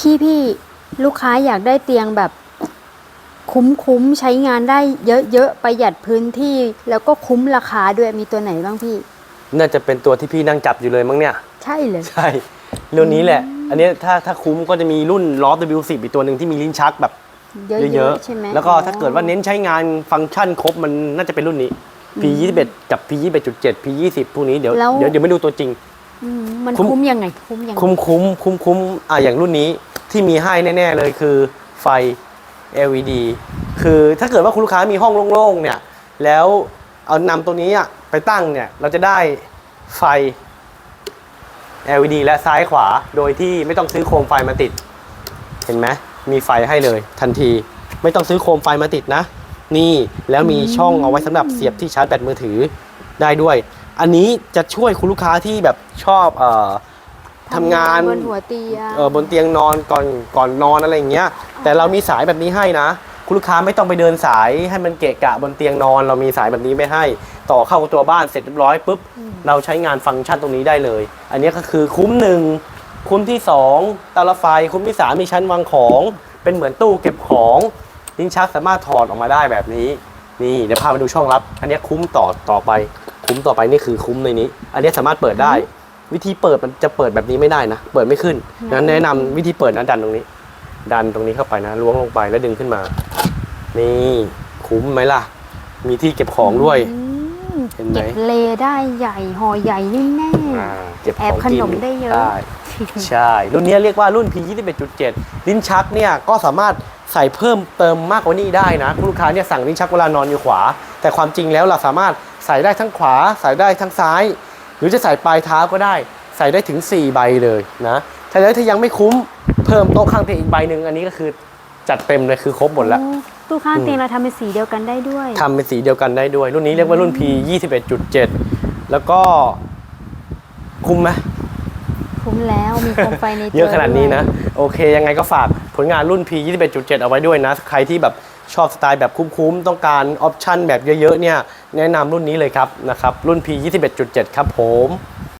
พี่พี่ลูกค้าอยากได้เตียงแบบคุ้มคุ้มใช้งานได้เยอะๆประหยัดพื้นที่แล้วก็คุ้มราคาด้วยมีตัวไหนบ้างพี่ น่าจะเป็นตัวที่พี่นั่งจับอยู่เลยมั้งเนี่ย ใช่เลย ใช่รุ่นนี้แหละ อันนี้ถ้าถ้าคุ้มก็จะมีรุ่นล้อ W10 อีกตัวหนึ่งที่มีลิ้นชักแบบเยเยอะอะๆใช่ไหมๆแล้วก็ถ้าเกิดว่าเน้นใช้งานฟังก์ชันครบมันน่าจะเป็นรุ่นนี้ P21 กับ P21.7 P20 พวกนี้เดี๋ยวเดี๋ยวเดี๋ยวไม่ดูตัวจริงอืมมันคุ้มคุ้มยังไงคุ้มยังไงคุ้มคุ้มคุ้มคุ้มอะอย่างรุ่นนี้ ที่มีให้แน่ ๆ เลยคือไฟ LED คือถ้าเกิดว่าคุณลูกค้ามีห้องโล่งๆเนี่ย แล้วเอานำตัวนี้ไปตั้งเนี่ย เราจะได้ไฟ LED และซ้ายขวาโดยที่ไม่ต้องซื้อโคมไฟมาติด เห็นไหมมีไฟให้เลยทันที ไม่ต้องซื้อโคมไฟมาติดนะ นี่แล้วมีช่องเอาไว้สำหรับเสียบที่ชาร์จแบตมือถือได้ด้วย อันนี้จะช่วยคุณลูกค้าที่แบบชอบเอ่อ ทำงานบนหัวเตียงเออบนเตียงนอนก่อนก่อนนอนอะไรอย่างเงี้ย แต่เรามีสายแบบนี้ให้นะ คุณลูกค้าไม่ต้องไปเดินสายให้มันเกะกะบนเตียงนอน เรามีสายแบบนี้ไม่ให้ ต่อเข้าตัวบ้านเสร็จเรียบร้อยปุ๊บเราใช้งานฟังก์ชันตรงนี้ได้เลย อันนี้ก็คือคุ้มหนึ่งคุ้มที่สองเตาละไฟคุ้มที่สามมีชั้นวางของ เป็นเหมือนตู้เก็บของลิ้นชักสามารถถอดออกมาได้แบบนี้ นี่เดี๋ยวพามาดูช่องลับ อันนี้คุ้มต่อต่อไป คุ้มต่อไปนี่คือคุ้มในนี้ อันนี้สามารถเปิดได้ วิธีเปิดมันจะเปิดแบบนี้ไม่ได้นะ เปิดไม่ขึ้นนั้นแนะนำวิธีเปิดนะดันตรงนี้ ดันตรงนี้เข้าไปนะล้วงลงไปแล้วดึงขึ้นมา นี่คุ้มไหมล่ะ มีที่เก็บของด้วยอืมเห็นไหมเก็บเลได้ใหญ่ห่อใหญ่แน่อ่าเก็บขแออบงขนมกิได้เยอะใช่ รุ่นนี้เรียกว่ารุ่น P21.7 ลิ้นชักเนี่ยก็สามารถใส่เพิ่มเติมมากกว่านี้ได้นะคุณลูกค้าเนี่ยสั่งลิ้นชักเวลานอนอยู่ขวา แต่ความจริงแล้วเราสามารถใส่ได้ทั้งขวา ใส่ได้ทั้งซ้าย หรือจะใส่ปลายเท้าก็ได้ ใส่ได้ถึง 4 ใบเลยนะถ้าแล้วถ้ายังไม่คุ้มเพิ่มโต๊ะข้างเตียงอีกใบหนึ่งอันนี้ก็คือจัดเต็มเลยคือครบหมดแล้วโอ้ตู้ข้างเตียงเราทำเป็นสีเดียวกันได้ด้วยทำเป็นสีเดียวกันได้ด้วย รุ่นนี้เรียกว่ารุ่น P 21.7 แล้วก็คุ้มไหมคุ้มแล้วมีโคมไฟในตัวเยอะขนาดนี้นะด้วยโอเค ยังไงก็ฝากผลงานรุ่น P 21.7 เอาไว้ด้วยนะ ใครที่แบบชอบสไตล์แบบคุ้มๆ ต้องการออปชั่นแบบเยอะๆเนี่ย แนะนำรุ่นนี้เลยครับนะครับรุ่น P 21.7 ครับผม